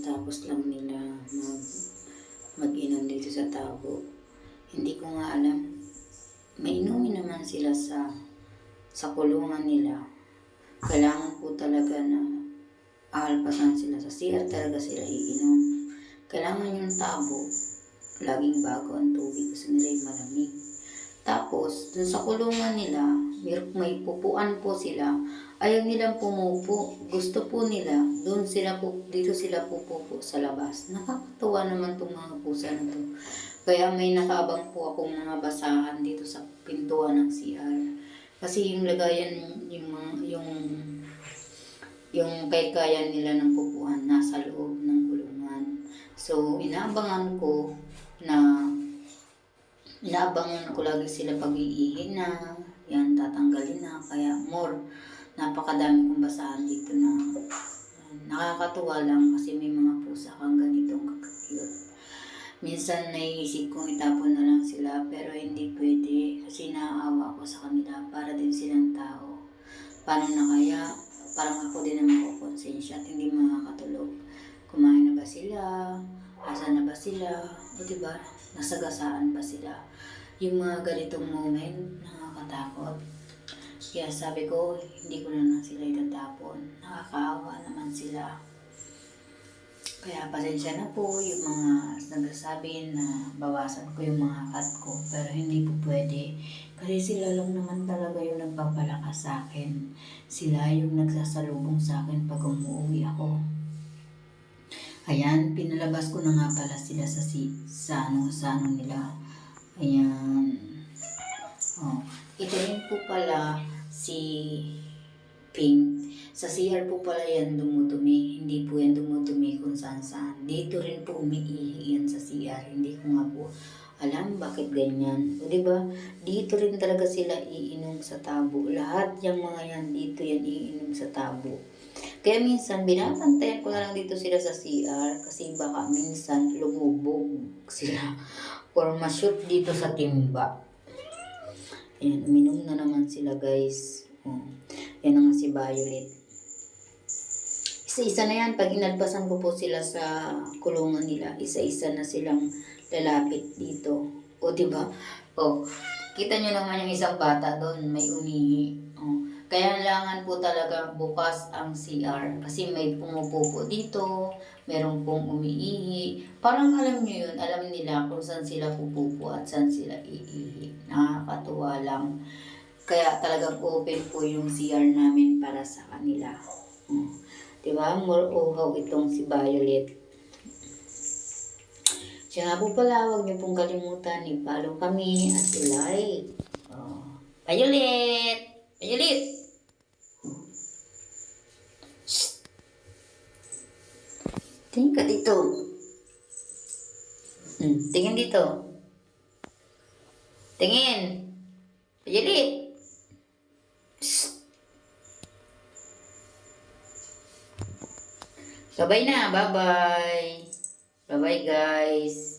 kakatapos lang nila mag mag-inom dito sa tabo. Hindi ko nga alam. May inumin naman sila sa sa kulungan nila. Kailangan po talaga na aalpasan sila sa CR talaga sila iinom. Kailangan yung tabo, laging bago ang tubig kasi nila yung malamig. Tapos, dun sa kulungan nila, may, pupuan po sila. Ayaw nilang pumupo. Gusto po nila, doon sila po, dito sila pupupo sa labas. Nakakatuwa naman itong mga pusa na to. Kaya may nakaabang po akong mga basahan dito sa pintuan ng CR. Kasi yung lagayan, yung mga, yung, yung kaya nila ng pupuan nasa loob ng kulungan. So, inaabangan ko na inaabangan ko lagi sila pag-iihi na, yan, tatanggalin na. Kaya more, napakadami kong basahan dito na nakakatuwa lang kasi may mga pusa kang ganitong kakakute. Minsan naiisip kong itapon na lang sila pero hindi pwede kasi naaawa ako sa kanila para din silang tao. Paano na kaya? Parang ako din ang makukonsensya at hindi makakatulog. Kumain na ba sila? Asa na ba sila? O diba? Nasagasaan ba sila? Yung mga ganitong moment, nakakatakot. Kaya sabi ko, hindi ko na lang sila itatapon. Nakakaawa naman sila. Kaya pasensya na po yung mga nagsasabi na bawasan ko yung mga cut ko. Pero hindi po pwede. Kasi sila lang naman talaga yung nagpapalakas sa akin. Sila yung nagsasalubong sa akin pag umuwi ako. Ayan, pinalabas ko na nga pala sila sa si sa ano sa ano nila. Ayan. Oh, ito rin po pala si Pink. Sa CR po pala yan dumudumi. Hindi po yan dumudumi kung saan saan. Dito rin po umiihi yan sa CR. Hindi ko nga po alam bakit ganyan. O diba? Dito rin talaga sila iinom sa tabo. Lahat yung mga yan dito yan iinom sa tabo. Kaya minsan, binabantayan ko na lang dito sila sa CR kasi baka minsan lumubog sila or mashoot dito sa timba. Ayan, uminom na naman sila guys. Oh. Yan na nga si Violet. Isa-isa na yan. Pag inalpasan ko po sila sa kulungan nila, isa-isa na silang lalapit dito. O, di ba? O, kita nyo naman yung isang bata doon, may umihi. O, kailangan po talaga bukas ang CR kasi may pumupupo dito, meron pong umiihi. Parang alam nyo yun, alam nila kung saan sila pupupo at saan sila iihi. Nakakatuwa lang. Kaya talagang open po yung CR namin para sa kanila. Oh. Diba? More uhaw itong si Violet. Siya nga po pala, huwag niyo pong kalimutan, i-follow kami at i-like. Oh. Violet! Violet! Shh! Tingin ka dito. Hmm, tingin dito. Tingin. Violet! Shh! Bye-bye na. Bye-bye. Bye-bye, guys.